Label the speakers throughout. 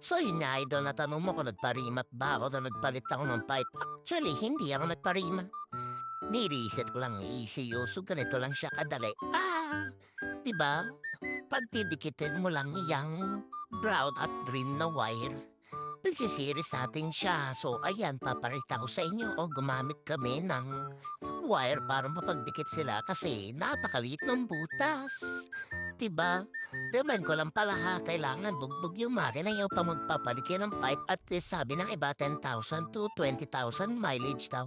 Speaker 1: So yun nga, idol, natanong mo kung nagparimat ba ako na nagpalit ako ng pipe. Actually, hindi ako nagparima. Ni-reset ko lang ang ECU, so ganito lang siya kadali. Ah, di ba? Pagtidikitin mo lang yung brown at green na wire, nagsisiris natin siya. So ayan, paparita ko sa inyo o gumamit kami ng wire para mapagdikit sila kasi napakaliit ng butas. Diba? Remind ko lang pala ha, kailangan bugbog yung makina yung pa magpapalit kayo ng pipe at sabi ng iba 10,000 to 20,000 mileage daw.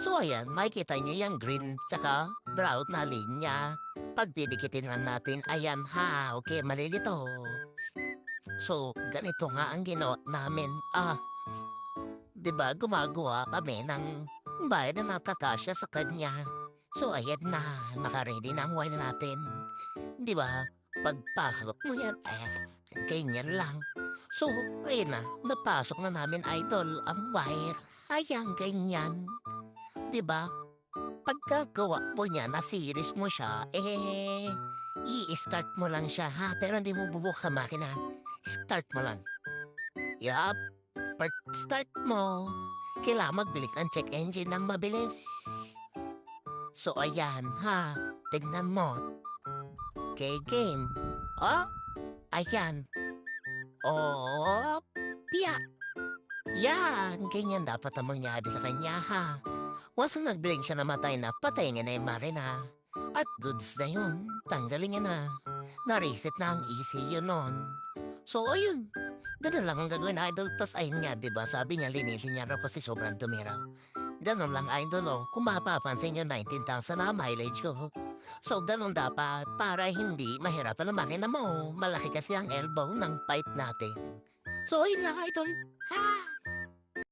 Speaker 1: So ayan, makikita nyo yung green tsaka brown na linya. Pagdidikitin lang natin, ayan ha, okay, malilito. So, ganito nga ang ginawa namin. Ah, di ba gumagawa kami ng bayad na nakakasya sa kanya. So ayan na, nakaready na ang wine natin. Di ba? Pagpasok mo yan, eh, ganyan lang. So, ayun na, napasok na namin idol ang wire. Ayan, ganyan. Ba? Pagkagawa mo niya, na-series mo siya, eh, i-start mo lang siya ha, pero hindi mo bubuka makina. Start mo lang. Yup, start mo, kailangan magbilis ang check engine ng mabilis. So ayan ha, tignan mo. Okay, game. Oh, ayan. Oh, piya. Yan, ganyan dapat ang mangyari sa kanya ha. Once na nagbiling siya namatay na, patay nga na yung marina. At goods na yun, tanggalin niya na. Na-reset na ang ECU nun. So ayun, ganun lang ang gagawin idol. Tapos ayun nga, di ba sabi niya linisin niya raw kasi sobrang tumiraw. Ganun lang idol oh. Kung mapapansin niyo 19,000 na mileage ko. So ganun dapat para hindi mahirapan ang makina mo. Malaki kasi ang elbow ng pipe natin. So ayun lang idol. Ha!